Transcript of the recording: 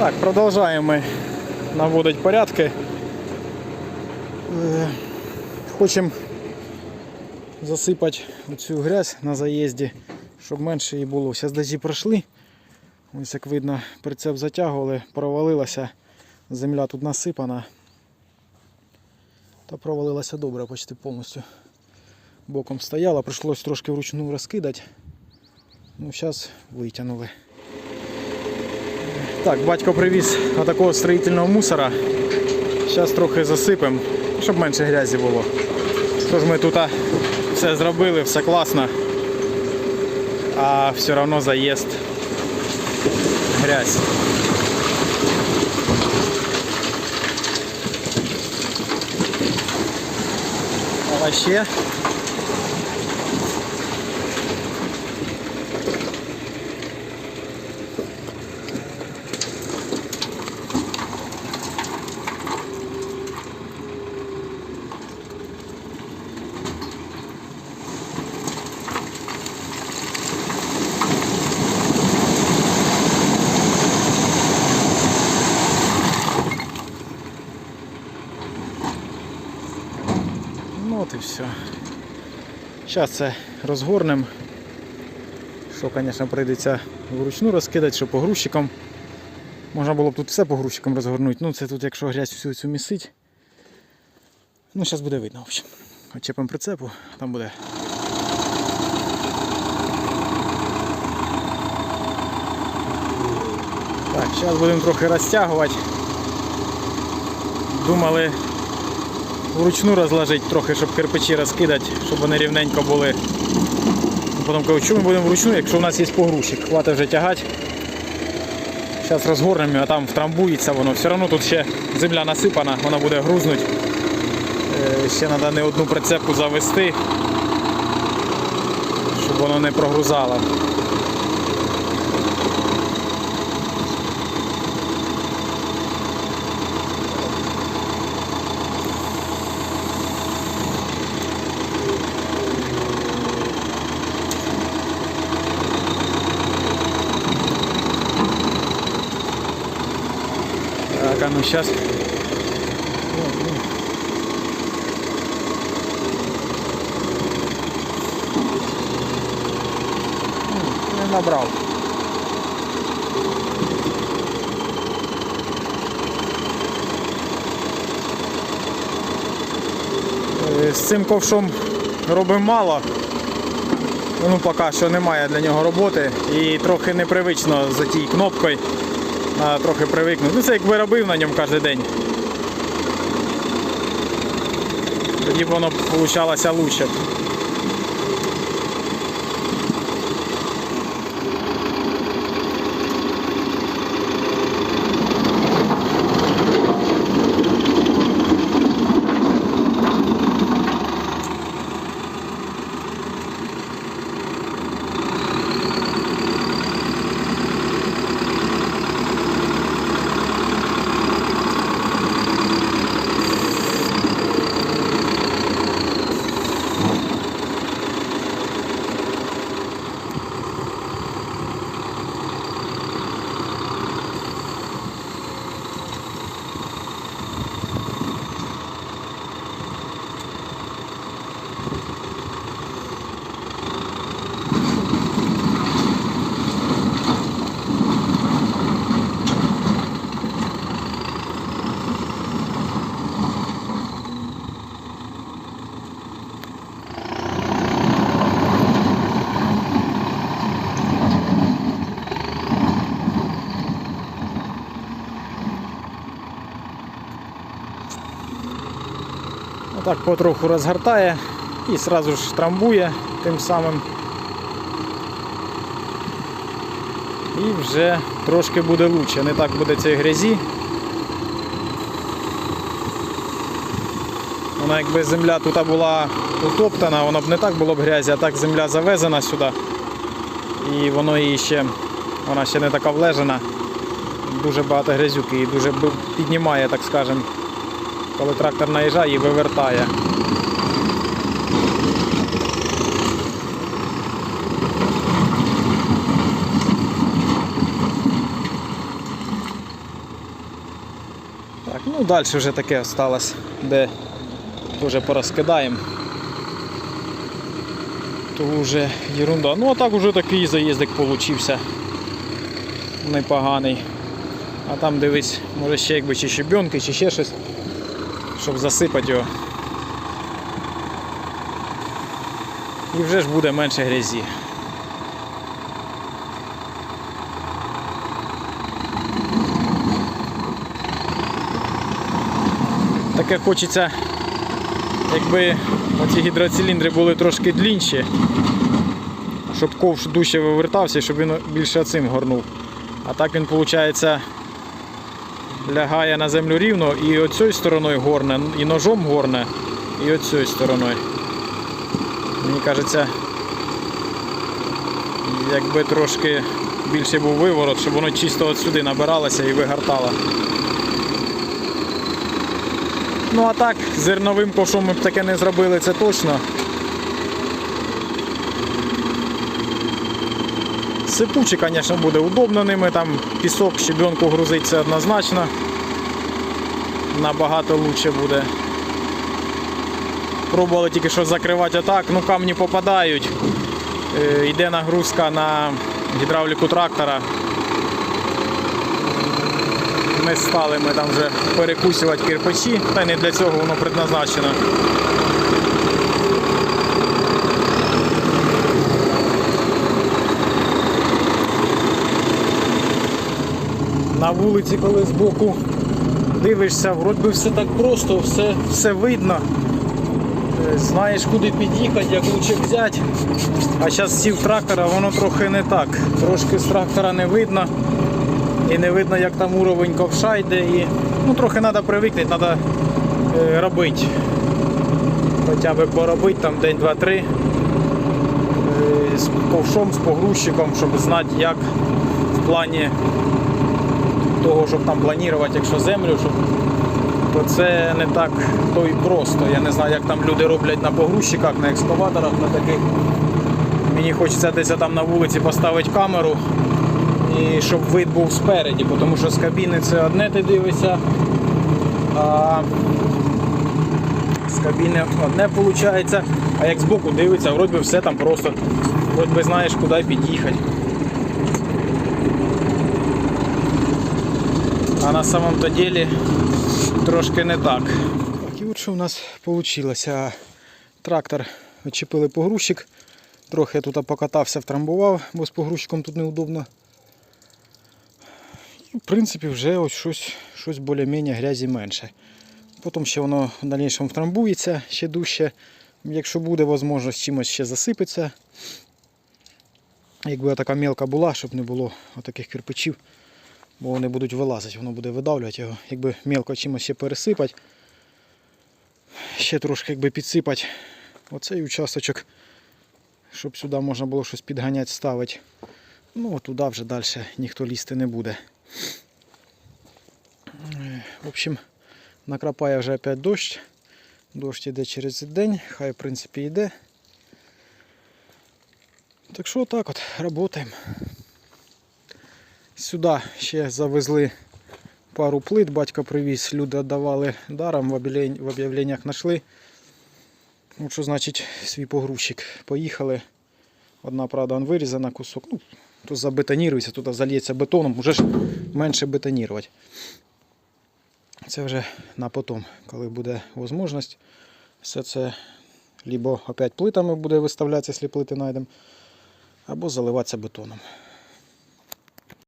Так, продовжуємо ми наводити порядки. Е, Хочемо засипати цю грязь на заїзді, щоб менше її було. Зараз дожді пройшли. Ось як видно, прицеп затягували, провалилася. Земля тут насипана. Та провалилася добре, почти повністю. Боком стояла, прийшлось трошки вручну розкидати. Ну, зараз витягнули. Так, батько привіз отакого строїтельного мусора. Зараз трохи засипемо, щоб менше грязі було. Тож ми тут все зробили, все класно. А все одно заїзд грязь. А все. Зараз це розгорнемо. Що, звісно, прийдеться вручну розкидати, що по грузчикам. Можна було б тут все по грузчикам розгорнути. Ну це тут, якщо грязь всю цю місить. Ну, зараз буде видно. в общем. Очепимо прицепу, там буде. Так, зараз будемо трохи розтягувати. Думали вручну розложити трохи, щоб кирпичі розкидати, щоб вони рівненько були. Потім кажу, що ми будемо вручну, якщо у нас є погрузчик, хватить вже тягати. Зараз розгорнемо, а там втрамбується воно. Все одно тут ще земля насипана, вона буде грузнути. Е, Ще треба не одну прицепку завести, щоб воно не прогрузало. Ну сейчас. Не набрав. Е, З цим ковшом робимо мало. Ну, поки що немає для нього роботи і трохи непривично за тією кнопкою. Треба трохи привикнути. Ну це якби робив на ньому кожен день. Тоді б воно вийшло лучше. Отак потроху розгортає і одразу ж трамбує тим самим. І вже трошки буде лучше, не так буде цієї грязі. Вона якби земля тут була утоптана, воно б не так було б грязі, а так земля завезена сюди. І воно її ще, вона ще не така влежена. Дуже багато грязюки і дуже піднімає, так скажемо, коли трактор наїжджає і вивертає. Ну, далі вже таке осталось, де теж порозкидаємо. То вже ерунда. Ну а так вже такий заїздик получився. Непоганий. А там дивись, може ще якби чи щебенки, чи ще щось, щоб засипати його. І вже ж буде менше грязі. Таке хочеться, якби оці гідроциліндри були трошки длінші, щоб ковш дужче вивертався, щоб він більше цим горнув. А так він, виходить, лягає на землю рівно і оцією стороною горне, і ножом горне, і оцією стороною. Мені кажеться, якби трошки більше був виворот, щоб воно чисто от сюди набиралося і вигортало. Ну а так, зерновим ковшом ми б таке не зробили, це точно. Сипуче, звісно, буде удобно ними, там пісок, щебенку грузить це однозначно. Набагато краще буде. Пробували тільки що закривати отак, ну камні попадають. Е, Йде нагрузка на гідравліку трактора. Не стали ми там вже перекусувати кирпичі, та й не для цього воно предназначено. На вулиці, коли збоку дивишся, вроді все так просто, все, все видно. Е, Знаєш, куди під'їхати, як лучше взяти. А зараз сів трактора, воно трохи не так. Трошки з трактора не видно. І не видно, як там уровень ковша йде. І, ну, трохи треба привикнути, треба е, робити. Хоча б поробити там день, два, три. Е, з ковшом, з погрузчиком, щоб знати, як в плані того, щоб там планувати, якщо землю, щоб то це не так то і просто. Я не знаю, як там люди роблять на погрузчиках, на екскаваторах, на таких. Мені хочеться десь там на вулиці поставити камеру і щоб вид був спереді, тому що з кабіни це одне ти дивишся, а з кабіни одне виходить, а як збоку дивиться, вроді все там просто, вроді би знаєш, куди під'їхати. А на самом то деле трошки не так. Так, і от що в нас вийшло. Трактор відчепили погрузчик. Трохи я тут покатався, втрамбував, бо з погрузчиком тут неудобно. І в принципі вже ось щось, щось більш-менш грязі менше. Потім ще воно в дальнішому втрамбується ще дужче. Якщо буде можливість чимось ще засипеться. Якби така мелка була, щоб не було таких кирпичів бо вони будуть вилазити, воно буде видавлювати його. Якби мелко чимось ще пересипати, ще трошки якби підсипати оцей участочок, щоб сюди можна було щось підганяти, ставити. Ну, туди вже далі ніхто лізти не буде. В общем, накрапає вже опять дощ. Дощ йде через день, хай в принципі йде. Так що отак от, працюємо. Сюди ще завезли пару плит, батько привіз, люди віддавали даром, в об'явленнях знайшли. Ну, що значить свій погрузчик. Поїхали. Одна, правда, вирізана кусок. Ну, тут забетонірується, тут зальється бетоном, вже ж менше бетонірувати. Це вже на потом, коли буде можливість. Все це либо опять плитами буде виставлятися, якщо плити знайдемо, або заливатися бетоном.